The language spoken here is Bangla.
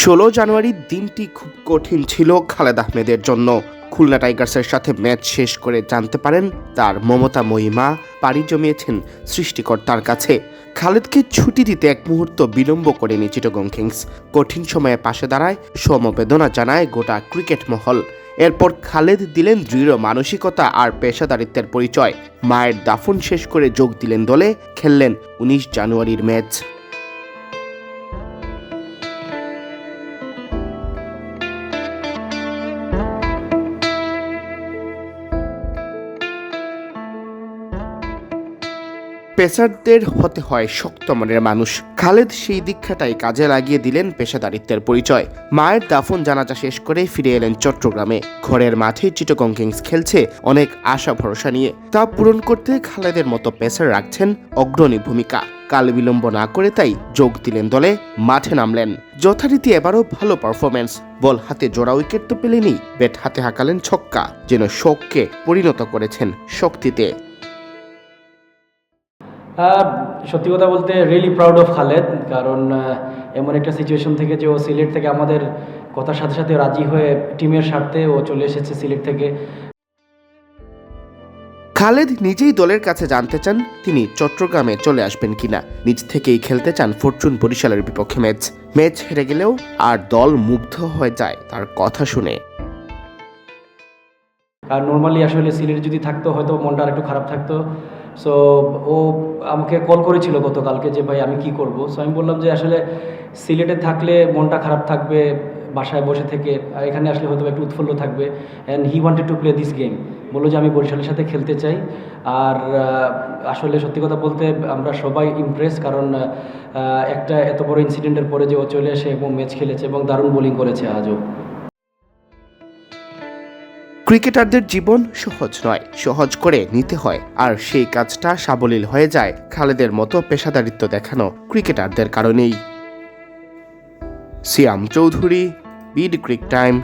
ষোলো জানুয়ারির দিনটি খুব কঠিন ছিল খালেদ আহমেদের জন্য। খুলনা টাইগার্সের সাথে ম্যাচ শেষ করে জানতে পারেন তার মমতা মহিমা পাড়ি জমিয়েছেন সৃষ্টিকর্তার কাছে। খালেদকে ছুটি দিতে এক মুহূর্ত বিলম্ব করেনি চিটগং কিংস। কঠিন সময়ে পাশে দাঁড়ায় সমবেদনা জানায় গোটা ক্রিকেট মহল। এরপর খালেদ দিলেন দৃঢ় মানসিকতা আর পেশাদারিত্বের পরিচয়। মায়ের দাফন শেষ করে যোগ দিলেন দলে, খেললেন উনিশ জানুয়ারির ম্যাচ। পেসারদের হতে হয় শক্ত মনের মানুষ। খালেদ সেই দীক্ষাটাই কাজে লাগিয়ে দিলেন পেশাদারিত্বের পরিচয়। মায়ের দাফন জানাজা শেষ করে ফিরে এলেন চট্টগ্রামে। ঘরের মাঠে চিটগং কিংস খেলছে অনেক আশা ভরসা নিয়ে। তা পূরণ করতে খালেদের মতো পেসার রাখছেন অগ্রণী ভূমিকা। কাল বিলম্ব না করে তাই যোগ দিলেন দলে, মাঠে নামলেন। যথারীতি এবারও ভালো পারফরমেন্স বল হাতে জোড়া উইকেট তো পেলেনি ব্যাট হাতে হাঁকালেন ছক্কা, যেন শোককে পরিণত করেছেন শক্তিতে। সত্যি কথা বলতে রিয়েলি প্রাউড অফ খালেদ কারণ এমন একটা সিচুয়েশন থেকে যে ও সিলেট থেকে আমাদের কথার সাথে সাথে রাজি হয়ে টিমের স্বার্থে ও চলে এসেছে সিলেট থেকে। খালেদ নিজেই দলের কাছে জানতে চান তিনি চট্টগ্রামে চলে আসবেন কিনা। নিজ থেকেই খেলতে চান ফরচুন বরিশালের বিপক্ষে ম্যাচ। ম্যাচ হেরে গেলেও আর দল মুগ্ধ হয়ে যায় তার কথা শুনে। আর নর্মালি আসলে সিলেট যদি থাকতো হয়তো মনটা আর একটু খারাপ থাকতো। সো ও আমাকে কল করেছিল গতকালকে যে, ভাই, আমি কি করব? সো আমি বললাম যে, আসলে সিলেটে থাকলে মনটা খারাপ থাকবে, বাসায় বসে থেকে এখানে আসলে হয়তো একটু উৎফুল্ল থাকবে। And he wanted to play this game বলল যে, আমি বরিশালের সাথে খেলতে চাই। আর আসলে সত্যি কথা বলতে আমরা সবাই ইমপ্রেস কারণ একটা এত বড় ইনসিডেন্টের পরে যে, ও চলে এসে এবং ম্যাচ খেলেছে এবং দারুণ বোলিং করেছে আজও। ক্রিকেটারদের জীবন সহজ নয়, সহজ করে নিতে হয়। আর সেই কাজটা সাবলীল হয়ে যায় খালেদের মতো পেশাদারিত্ব দেখানো ক্রিকেটারদের কারণেই। Siam Chowdhury, BD cric time.